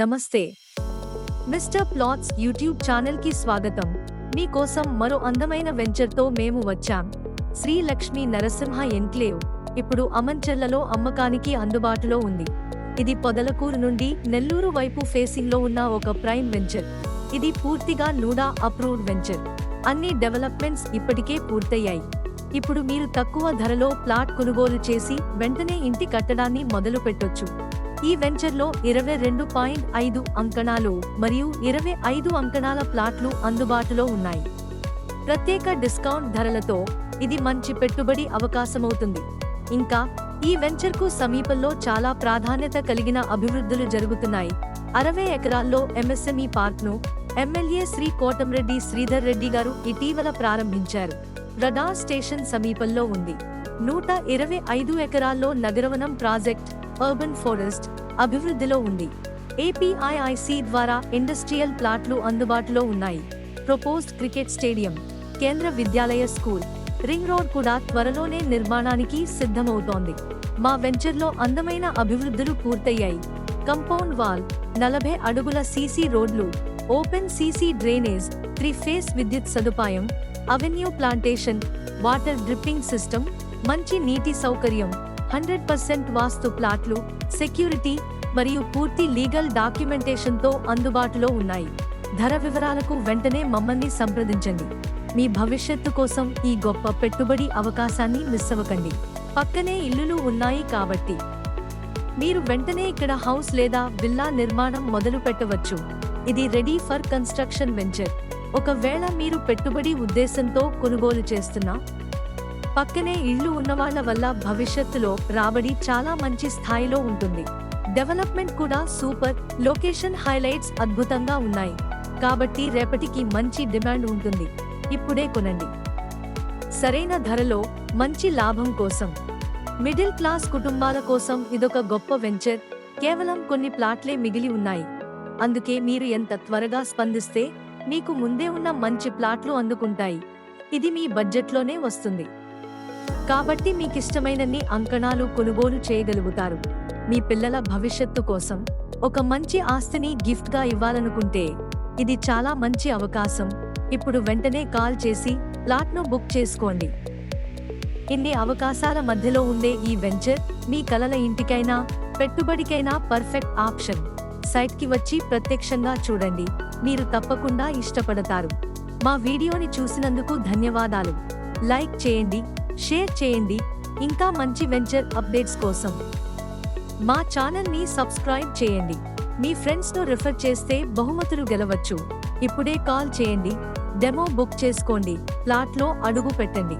నమస్తే. Mister plots YouTube ఛానల్కి స్వాగతం. మీకోసం మరో అందమైన వెంచర్తో మేము వచ్చాం. శ్రీ లక్ష్మీ నరసింహ ఎన్క్లేవ్ ఇప్పుడు అమంచెర్లలో అమ్మకానికి అందుబాటులో ఉంది. ఇది పొదలకూరు నుండి నెల్లూరు వైపు ఫేసింగ్లో ఉన్న ఒక ప్రైమ్ వెంచర్. ఇది పూర్తిగా నూడా అప్రూవ్డ్ వెంచర్. అన్ని డెవలప్మెంట్స్ ఇప్పటికే పూర్తయ్యాయి. ఇప్పుడు మీరు తక్కువ ధరలో ప్లాట్ కొనుగోలు చేసి వెంటనే ఇంటి కట్టడాన్ని మొదలు పెట్టొచ్చు ఈ వెంచర్లో ఇరవై రెండు పాయింట్ ఐదు అంకణాలు మరియు ఇరవై ఐదు అంకణాల ప్లాట్లు అందుబాటులో ఉన్నాయి. ప్రత్యేక డిస్కౌంట్ ధరలతో ఇది మంచి పెట్టుబడి అవకాశమవుతుంది. ఇంకా ఈ వెంచర్కు సమీపంలో చాలా ప్రాధాన్యత కలిగిన అభివృద్ధులు జరుగుతున్నాయి. అరవై ఎకరాల్లో ఎంఎస్ఎంఈ పార్క్ను ఎమ్మెల్యే శ్రీ కోటంరెడ్డి శ్రీధర్ రెడ్డి గారు ఇటీవల ప్రారంభించారు. రడార్ స్టేషన్ సమీపంలో ఉంది. నూట ఇరవై ఐదు ఎకరాల్లో నగరవనం ప్రాజెక్ట్ అర్బన్ ఫారెస్ట్ అభివృద్ధిలో ఉంది. ఏపీఐఐసి ద్వారా ఇండస్ట్రియల్ ప్లాట్లు అందుబాటులో ఉన్నాయి. ప్రపోజ్డ్ క్రికెట్ స్టేడియం కేంద్ర విద్యాలయ స్కూల్ రింగ్ రోడ్ కూడా త్వరలోనే నిర్మాణానికి సిద్ధమవుతోంది. మా వెంచర్లో అందమైన అభివృద్ధులు పూర్తయ్యాయి. కంపౌండ్ వాల్ నలభై అడుగుల సీసీ రోడ్లు open CC drainage three phase విద్యుత్ సదుపాయం avenue plantation water dripping system మంచి నీటి సౌకర్యం హండ్రెడ్ పర్సెంట్ వాస్తు ప్లాట్లు సెక్యూరిటీ మరియు పూర్తి లీగల్ డాక్యుమెంటేషన్తో అందుబాటులో ఉన్నాయి. ధర వివరాలకు వెంటనే మమ్మల్ని సంప్రదించండి. మీ భవిష్యత్తు కోసం ఈ గొప్ప పెట్టుబడి అవకాశాన్ని మిస్ అవ్వకండి. పక్కనే ఇల్లులు ఉన్నాయి కాబట్టి మీరు వెంటనే ఇక్కడ హౌస్ లేదా విల్లా నిర్మాణం మొదలు పెట్టవచ్చు. ఇది రెడీ ఫర్ కన్స్ట్రక్షన్ వెంచర్. ఒకవేళ మీరు పెట్టుబడి ఉద్దేశంతో కొనుగోలు చేస్తున్నా పక్కనే ఇల్లు ఉన్నవాళ్ళ వల్ల భవిష్యత్తులో రాబడి చాలా మంచి స్థాయిలో ఉంటుంది. డెవలప్మెంట్ కూడా సూపర్ లొకేషన్ హైలైట్స్ అద్భుతంగా ఉన్నాయి. కాబట్టి రేపటికి మంచి డిమాండ్ ఉంటుంది. ఇప్పుడే కొనండి. సరైన ధరలో మంచి లాభం కోసం. మిడిల్ క్లాస్ కుటుంబాల కోసం ఇదొక గొప్ప వెంచర్. కేవలం కొన్ని ప్లాట్లే మిగిలి ఉన్నాయి. అందుకే మీరు ఎంత త్వరగా స్పందిస్తే మీకు ముందే ఉన్న మంచి ప్లాట్లు అందుకుంటాయి. ఇది మీ బడ్జెట్లోనే వస్తుంది. కాబట్టి మీకిష్టమైనన్ని అంకణాలు కొనుగోలు చేయగలుగుతారు. మీ పిల్లల భవిష్యత్తు కోసం ఒక మంచి ఆస్తిని గిఫ్ట్గా ఇవ్వాలనుకుంటే ఇది చాలా మంచి అవకాశం. ఇప్పుడు వెంటనే కాల్ చేసి ప్లాట్ను బుక్ చేసుకోండి. ఇన్ని అవకాశాల మధ్యలో ఉండే ఈ వెంచర్ మీ కలల ఇంటికైనా పెట్టుబడికైనా పర్ఫెక్ట్ ఆప్షన్. సైట్కి వచ్చి ప్రత్యక్షంగా చూడండి. మీరు తప్పకుండా ఇష్టపడతారు. మా వీడియోని చూసినందుకు ధన్యవాదాలు. లైక్ చేయండి. షేర్ చేయండి. ఇంకా మంచి వెంచర్ అప్డేట్స్ కోసం మా ఛానల్ని సబ్స్క్రైబ్ చేయండి. మీ ఫ్రెండ్స్ను రిఫర్ చేస్తే బహుమతులు గెలవచ్చు. ఇప్పుడే కాల్ చేయండి. డెమో బుక్ చేసుకోండి. ప్లాట్లో అడుగు పెట్టండి.